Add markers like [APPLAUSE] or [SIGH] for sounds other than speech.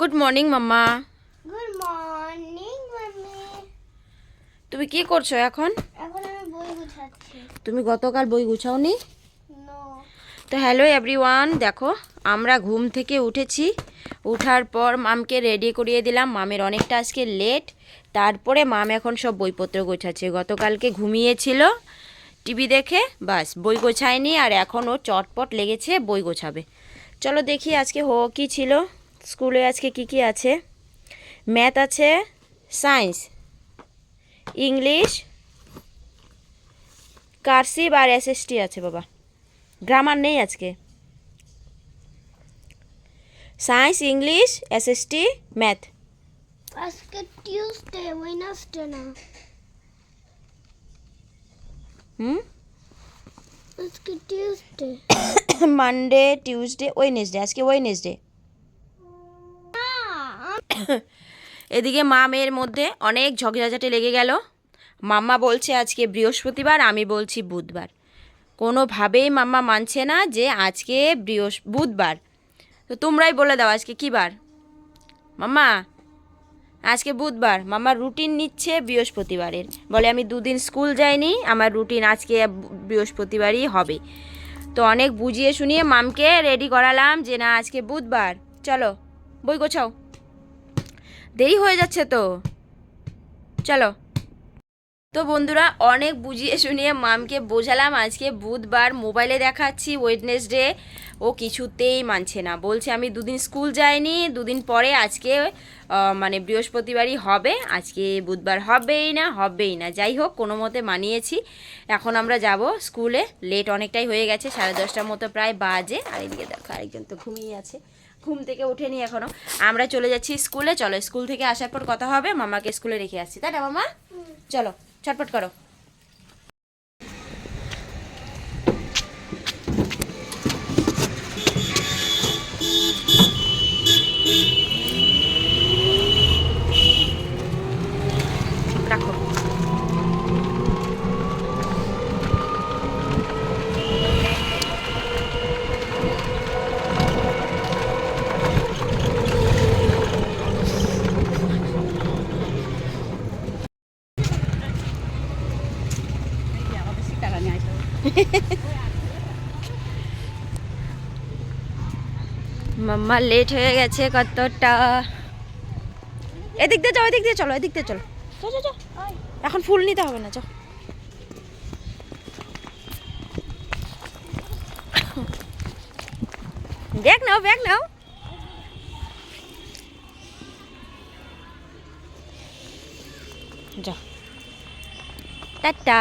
Good morning mamma good morning mummy তুমি কি করছ এখন? এখন আমি বই গুছাচ্ছি। তুমি গতকাল বই গুছাওনি? নো তো হ্যালো এভরিওয়ান দেখো আমরা ঘুম থেকে উঠেছি। উঠার পর মামকে রেডি করিয়ে দিলাম। মামের অনেকটা আজকে লেট তারপরে মাম এখন সব বইপত্র গোছাচ্ছে। গতকালকে ঘুমিয়েছিল। টিভি দেখে বাস বই গোছায়নি আর এখন ও চটপট লেগেছে বই গোছাবে। চলো দেখি আজকে হো কী ছিল। স্কুলে আজকে কি কি আছে? ম্যাথ আছে সায়েন্স ইংলিশ কার্সিভ আর এসএসটি আছে বাবা। গ্রামার নেই আজকে। Science English SST math. আজকে টিউসডে ওয়েডনেসডে না। হুম? আজকে টিউসডে। [COUGHS] মানডে টিউসডে ওয়েনেসডে আজকে ওয়েনেসডে [COUGHS] এদিকে মা মেয়ের মধ্যে অনেক ঝগড়াঝাটি লেগে গেল। মাম্মা বলছে, আজকে বৃহস্পতিবার, আমি বলছি বুধবার। কোনোভাবেই মাম্মা মানছে না যে আজকে বৃহস্প বুধবার। তো তোমরাই বলে দাও, আজকে কী বার মাম্মা, আজকে বুধবার। মামা রুটিন নিচ্ছে বৃহস্পতিবারের। বলে, আমি দুদিন স্কুল যাইনি, আমার রুটিন আজকে বৃহস্পতিবারই হবে। তো অনেক বুঝিয়ে শুনিয়ে মামকে রেডি করালাম যে, না, আজকে বুধবার। চলো, বই গোছাও। দেরি হয়ে যাচ্ছে তো। চলো। তো বন্ধুরা, অনেক বুঝিয়ে শুনিয়ে মামকে বোঝালাম। আজকে বুধবার মোবাইলে দেখাচ্ছি ওয়েডনেসডে ও কিছুতেই মানছে না। বলছে, আমি দুদিন স্কুল যাইনি, দুদিন পরে আজকে মানে বৃহস্পতিবারই হবে। আজকে বুধবার হবেই না হবেই না। যাই হোক, কোনো মতে মানিয়েছি। এখন আমরা যাব স্কুলে। লেট অনেকটাই হয়ে গেছে, সাড়ে দশটার মতো প্রায় বাজে। আর এদিকে দেখো, আরেকজন তো ঘুমিয়ে আছে। ঘুম থেকে উঠেনি এখনও। আমরা চলে যাচ্ছি স্কুলে। চলো, স্কুল থেকে আসার পর কথা হবে। মামাকে স্কুলে রেখে আসছি। তাই না, মামা? চলো ছটপট করো। রাখো। [LAUGHS] মাম্মা লেট হয়ে গেছে কতটা? এদিক দিয়ে যাও এদিক দিয়ে চলো এদিক দিয়ে চলো। এখন ফুল নিতে হবে না চো ব্যাগ নাও ব্যাগ নাও। যাও টাটা।